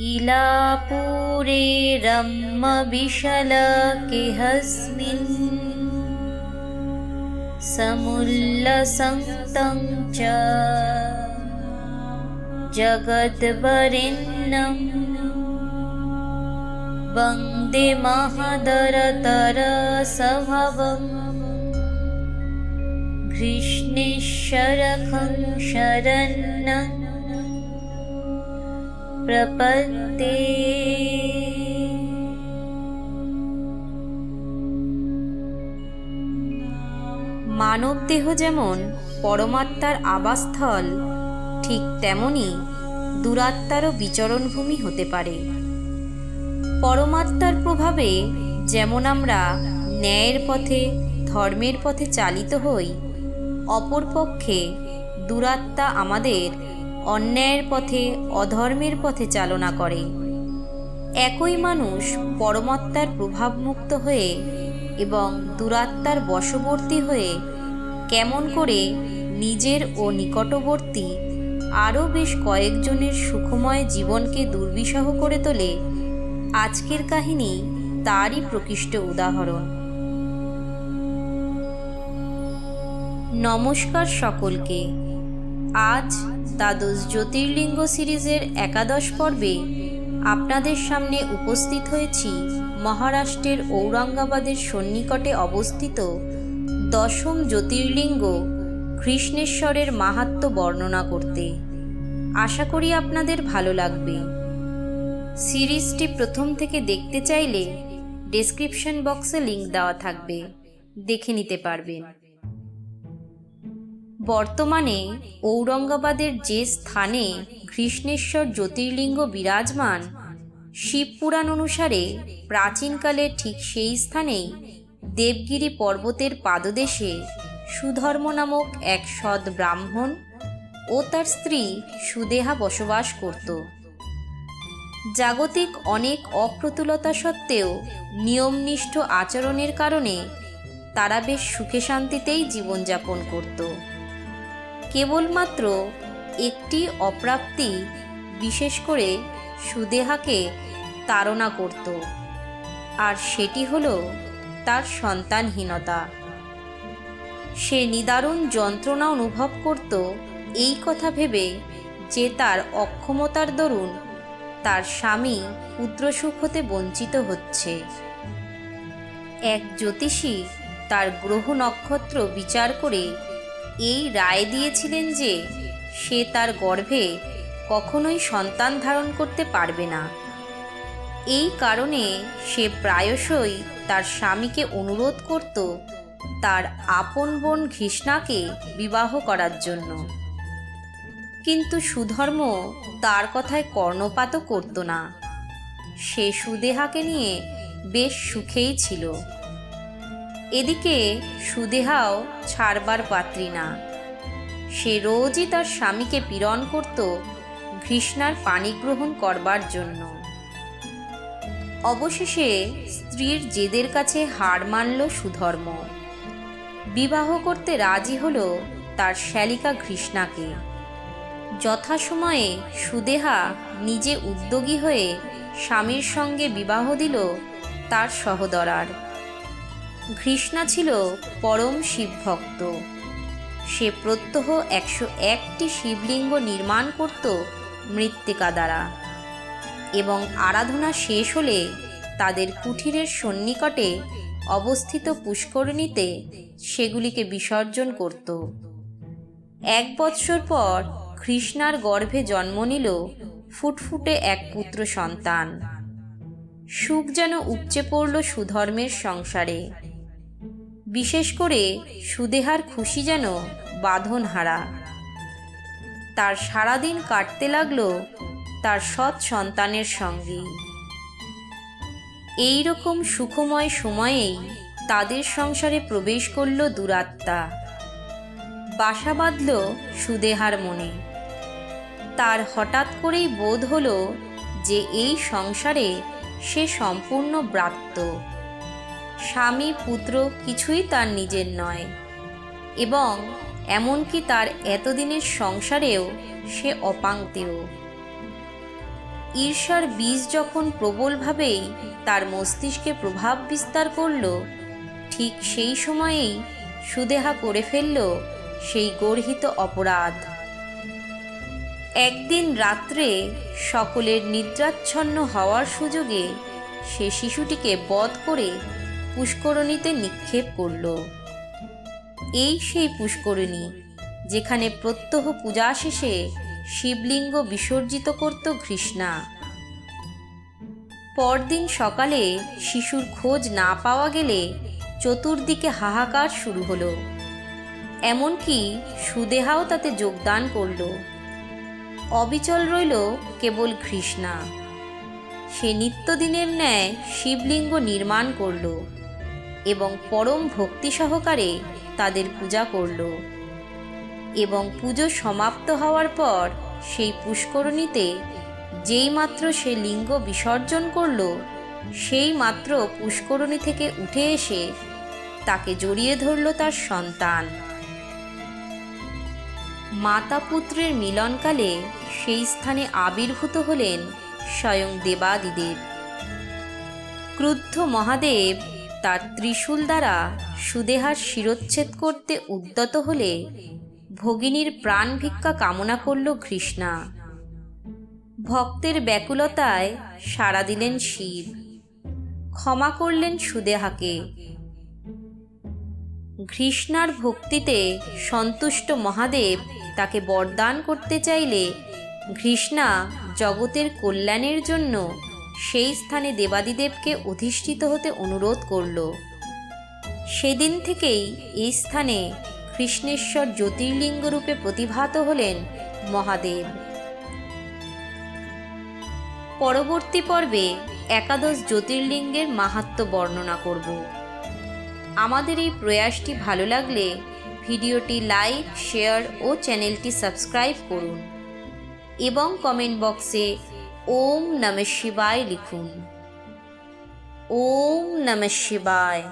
इलापुरे रम्मविशलकिहस्मिन् समुल्लसन्तं च जगद्वरिन्नं। वन्दे महदरतरसभवम्। घृष्णेश्वरखं शरण्यम् প্রপত্তে মানবদেহ যেমন পরমাত্মার আবাসস্থল ঠিক তেমনি দুরাত্মারও বিচরণভূমি হতে পারে পরমাত্মার প্রভাবে যেমন আমরা ন্যায়ের পথে ধর্মের পথে চালিত হই অপরপক্ষে দুরাত্মা আমাদের অন্যায়ের পথে, অধর্মের পথে চালনা করে। একই মানুষ পরমাত্মার প্রভাবমুক্ত হয়ে এবং দুরাত্মার বশবর্তী হয়ে কেমন করে নিজের ও নিকটবর্তী আরও বেশ কয়েকজনের সুখময় জীবনকে দুর্বিষহ করে তোলে, আজকের কাহিনী তারই প্রকৃষ্ট উদাহরণ। নমস্কার সকলকে। আজ দ্বাদশ জ্যোতির্লিঙ্গ সিরিজের একাদশ পর্বে আপনাদের সামনে উপস্থিত হয়েছি মহারাষ্ট্রের ঔরঙ্গাবাদের সন্নিকটে অবস্থিত দশম জ্যোতির্লিঙ্গ কৃষ্ণেশ্বরের মাহাত্ম্য বর্ণনা করতে। আশা করি আপনাদের ভালো লাগবে। সিরিজটি প্রথম থেকে দেখতে চাইলে ডেসক্রিপশন বক্সে লিংক দেওয়া থাকবে। দেখে নিতে পারবেন। বর্তমানে ঔরঙ্গাবাদের যে স্থানে কৃষ্ণেশ্বর জ্যোতির্লিঙ্গ বিরাজমান শিবপুরাণ অনুসারে প্রাচীনকালে ঠিক সেই স্থানেই দেবগিরি পর্বতের পাদদেশে সুধর্ম নামক এক সৎ ব্রাহ্মণ ও তার স্ত্রী সুদেহা বসবাস করত। জাগতিক অনেক অপ্রতুলতা সত্ত্বেও নিয়মনিষ্ঠ আচরণের কারণে তারা বেশ সুখে শান্তিতেই জীবনযাপন করত। কেবলমাত্র একটি অপ্রাপ্তি বিশেষ করে সুদেহাকে তাড়না করত। আর সেটি হল তার সন্তানহীনতা। সে নিদারুণ যন্ত্রণা অনুভব করত এই কথা ভেবে যে তার অক্ষমতার দরুন তার স্বামী পুত্রসুখ হতে বঞ্চিত হচ্ছে। এক জ্যোতিষী তার গ্রহ নক্ষত্র বিচার করে এই রায় দিয়েছিলেন যে সে তার গর্ভে কখনোই সন্তান ধারণ করতে পারবে না। এই কারণে সে প্রায়শই তার স্বামীকে অনুরোধ করত তার আপন বোন ঘৃষ্ণাকে বিবাহ করার জন্য। কিন্তু সুধর্ম তার কথায় কর্ণপাতও করত না। সে সুদেহাকে নিয়ে বেশ সুখেই ছিল। এদিকে সুদেহাও ছাড়বার পাত্রী না। সে রোজই তার স্বামীকে পীড়ন করত ঘৃষ্ণার পানি গ্রহণ করবার জন্য। অবশেষে স্ত্রীর জেদের কাছে হার মানল সুধর্ম। বিবাহ করতে রাজি হল তার শ্যালিকা ঘৃষ্ণাকে। যথাসময়ে সুদেহা নিজে উদ্যোগী হয়ে স্বামীর সঙ্গে বিবাহ দিল তার সহদরার। ঘৃষ্ণা ছিল পরম শিবভক্ত। সে প্রত্যহ একশো একটি শিবলিঙ্গ নির্মাণ করত মৃত্তিকা দ্বারা এবং আরাধনা শেষ হলে তাদের কুঠিরের সন্নিকটে অবস্থিত পুষ্করিণীতে সেগুলিকে বিসর্জন করত। এক বৎসর পর কৃষ্ণার গর্ভে জন্ম নিল ফুটফুটে এক পুত্র সন্তান। সুখ যেন উপচে পড়ল সুধর্মের সংসারে। বিশেষ করে সুদেহার খুশি যেন বাঁধন হারা। তার সারাদিন কাটতে লাগল তার সৎ সন্তানের সঙ্গে। এই রকম সুখময় সময়েই তাদের সংসারে প্রবেশ করল দুরাত্মা। বাসা বাঁধল সুদেহার মনে। তার হঠাৎ করেই বোধ হলো যে এই সংসারে সে সম্পূর্ণ ব্রাত্য। স্বামী, পুত্র কিছুই তার নিজের নয় এবং এমনকি তার এতদিনের সংসারেও সে অপাঙ্ক্তেয় ঈর্ষার বীজ যখন প্রবলভাবেই তার মস্তিষ্কে প্রভাব বিস্তার করল, ঠিক সেই সময়েই সুদেহা করে ফেলল সেই গর্হিত অপরাধ। একদিন রাত্রে সকলের নিদ্রাচ্ছন্ন হওয়ার সুযোগে সে শিশুটিকে বধ করে পুষ্করণীতে নিক্ষেপ করল। এই সেই পুষ্করিণী, যেখানে প্রত্যহ পূজা শেষে শিবলিঙ্গ বিসর্জিত করত ঘৃষ্ণা। পরদিন সকালে শিশুর খোঁজ না পাওয়া গেলে চতুর্দিকে হাহাকার শুরু হলো। এমনকি সুদেহাও তাতে যোগদান করল। অবিচল রইল কেবল ঘৃষ্ণা। সে নিত্যদিনের ন্যায় শিবলিঙ্গ নির্মাণ করল। এবং পরম ভক্তি সহকারে তাদের পূজা করল। এবং পুজো সমাপ্ত হওয়ার পর সেই পুষ্করণীতে যেই মাত্র সে লিঙ্গ বিসর্জন করল সেই মাত্র পুষ্করণী থেকে উঠে এসে তাকে জড়িয়ে ধরল তার সন্তান। মাতা পুত্রের মিলনকালে সেই স্থানে আবির্ভূত হলেন স্বয়ং দেবাদিদেব। ক্রুদ্ধ মহাদেব তার ত্রিশূল দ্বারা সুদেহার শিরোচ্ছেদ করতে উদ্যত হলে ভগিনীর প্রাণ ভিক্ষা কামনা করল কৃষ্ণা ভক্তের ব্যাকুলতায় সাড়া দিলেন শিব। ক্ষমা করলেন সুদেহাকে। ঘৃষ্ণার ভক্তিতে সন্তুষ্ট মহাদেব তাকে বরদান করতে চাইলে ঘৃষ্ণা জগতের কল্যাণের জন্য সেই স্থানে দেবাদিদেবকে অধিষ্ঠিত হতে অনুরোধ করল। সেদিন থেকেই এই স্থানে কৃষ্ণেশ্বর জ্যোতির্লিঙ্গ রূপে প্রতিভাত হলেন মহাদেব। পরবর্তী পর্বে একাদশ জ্যোতির্লিঙ্গের মাহাত্ম্য বর্ণনা করব। আমাদের এই প্রয়াসটি ভালো লাগলে ভিডিওটি লাইক, শেয়ার ও চ্যানেলটি সাবস্ক্রাইব করুন এবং কমেন্ট বক্সে ওম নমঃ শিবায় লিখুন। ওম নমঃ শিবায়।